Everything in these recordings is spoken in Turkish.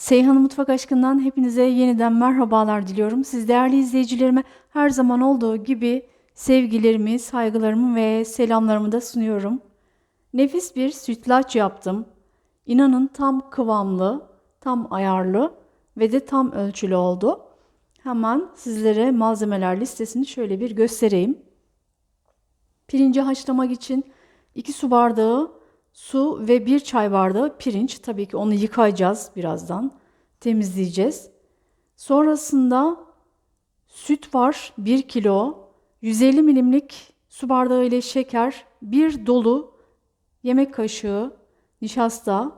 Seyhan'ın Mutfak Aşkı'ndan hepinize yeniden merhabalar diliyorum. Siz değerli izleyicilerime her zaman olduğu gibi sevgilerimi, saygılarımı ve selamlarımı da sunuyorum. Nefis bir sütlaç yaptım. İnanın tam kıvamlı, tam ayarlı ve de tam ölçülü oldu. Hemen sizlere malzemeler listesini şöyle bir göstereyim. Pirinci haşlamak için 2 su bardağı su ve 1 çay bardağı pirinç. Tabii ki onu yıkayacağız birazdan. Temizleyeceğiz. Sonrasında süt var 1 kilo. 150 milimlik su bardağı ile şeker, bir dolu yemek kaşığı nişasta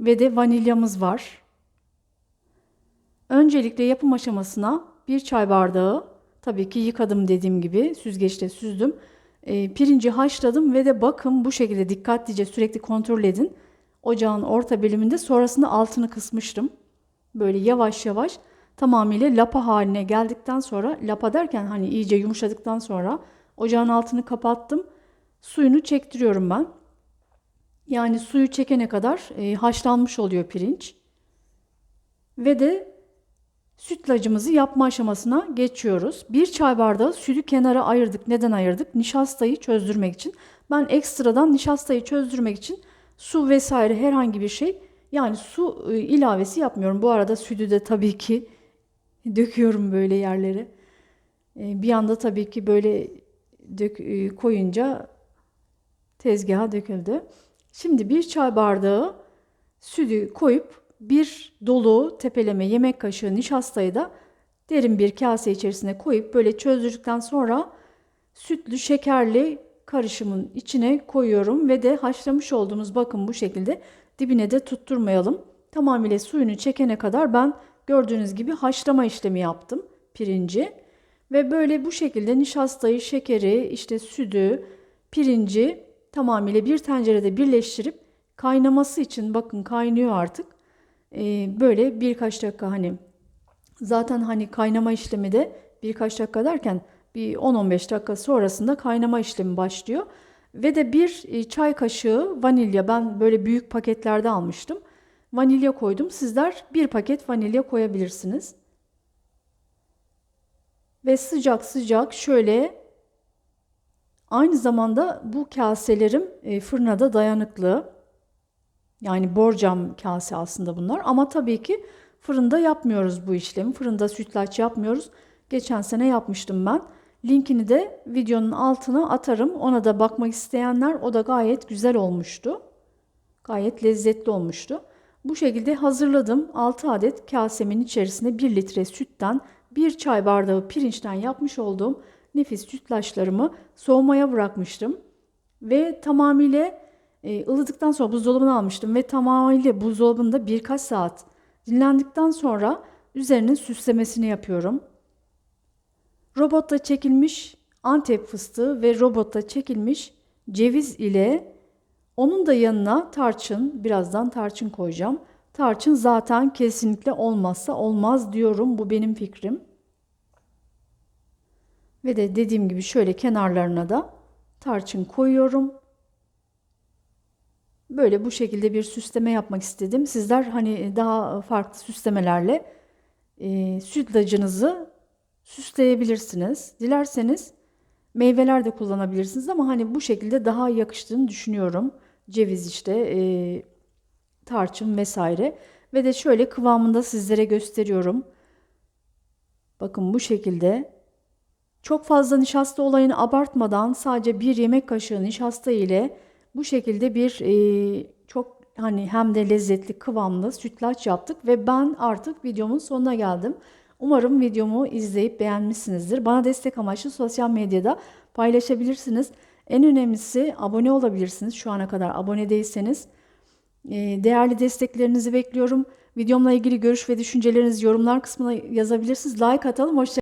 ve de vanilyamız var. Öncelikle yapım aşamasına bir çay bardağı tabii ki yıkadım dediğim gibi süzgeçte süzdüm. E, pirinci haşladım ve de bakın bu şekilde dikkatlice sürekli kontrol edin. Ocağın orta bölümünde sonrasında altını kısmıştım. Böyle yavaş yavaş tamamıyla lapa haline geldikten sonra lapa derken hani iyice yumuşadıktan sonra ocağın altını kapattım. Suyunu çektiriyorum ben. Yani suyu çekene kadar e, haşlanmış oluyor pirinç. Ve de sütlacımızı yapma aşamasına geçiyoruz. Bir çay bardağı sütü kenara ayırdık. Neden ayırdık? Nişastayı çözdürmek için. Ben ekstradan nişastayı çözdürmek için su vesaire herhangi bir şey yani su e, ilavesi yapmıyorum. Bu arada sütü de tabii ki döküyorum böyle yerlere. E, bir anda tabii ki böyle dök, e, koyunca tezgaha döküldü. Şimdi bir çay bardağı sütü koyup bir dolu tepeleme yemek kaşığı nişastayı da derin bir kase içerisine koyup böyle çözdürdükten sonra sütlü şekerli karışımın içine koyuyorum ve de haşlamış olduğumuz bakın bu şekilde dibine de tutturmayalım. Tamamıyla suyunu çekene kadar ben gördüğünüz gibi haşlama işlemi yaptım pirinci. Ve böyle bu şekilde nişastayı, şekeri, işte sütü, pirinci tamamıyla bir tencerede birleştirip kaynaması için bakın kaynıyor artık. Ee, böyle birkaç dakika hani zaten hani kaynama işlemi de birkaç dakika derken bir 10-15 dakika sonrasında kaynama işlemi başlıyor. Ve de bir e, çay kaşığı vanilya ben böyle büyük paketlerde almıştım. Vanilya koydum. Sizler bir paket vanilya koyabilirsiniz. Ve sıcak sıcak şöyle aynı zamanda bu kaselerim e, fırına da dayanıklı. Yani borcam kase aslında bunlar ama tabii ki fırında yapmıyoruz bu işlemi. Fırında sütlaç yapmıyoruz. Geçen sene yapmıştım ben. Linkini de videonun altına atarım. Ona da bakmak isteyenler o da gayet güzel olmuştu. Gayet lezzetli olmuştu. Bu şekilde hazırladım. 6 adet kasemin içerisine 1 litre sütten 1 çay bardağı pirinçten yapmış olduğum nefis sütlaçlarımı soğumaya bırakmıştım. Ve tamamıyla e, ılıdıktan sonra buzdolabına almıştım ve tamamıyla buzdolabında birkaç saat dinlendikten sonra üzerinin süslemesini yapıyorum. Robotta çekilmiş Antep fıstığı ve robotta çekilmiş ceviz ile onun da yanına tarçın, birazdan tarçın koyacağım. Tarçın zaten kesinlikle olmazsa olmaz diyorum. Bu benim fikrim. Ve de dediğim gibi şöyle kenarlarına da tarçın koyuyorum. Böyle bu şekilde bir süsleme yapmak istedim. Sizler hani daha farklı süslemelerle e, sütlacınızı süsleyebilirsiniz. Dilerseniz meyveler de kullanabilirsiniz ama hani bu şekilde daha yakıştığını düşünüyorum. Ceviz işte, e, tarçın vesaire. Ve de şöyle kıvamında sizlere gösteriyorum. Bakın bu şekilde. Çok fazla nişasta olayını abartmadan sadece bir yemek kaşığı nişasta ile bu şekilde bir e, çok hani hem de lezzetli kıvamlı sütlaç yaptık ve ben artık videomun sonuna geldim. Umarım videomu izleyip beğenmişsinizdir. Bana destek amaçlı sosyal medyada paylaşabilirsiniz. En önemlisi abone olabilirsiniz. Şu ana kadar abone değilseniz. Ee, değerli desteklerinizi bekliyorum. Videomla ilgili görüş ve düşüncelerinizi yorumlar kısmına yazabilirsiniz. Like atalım. Hoşçakalın.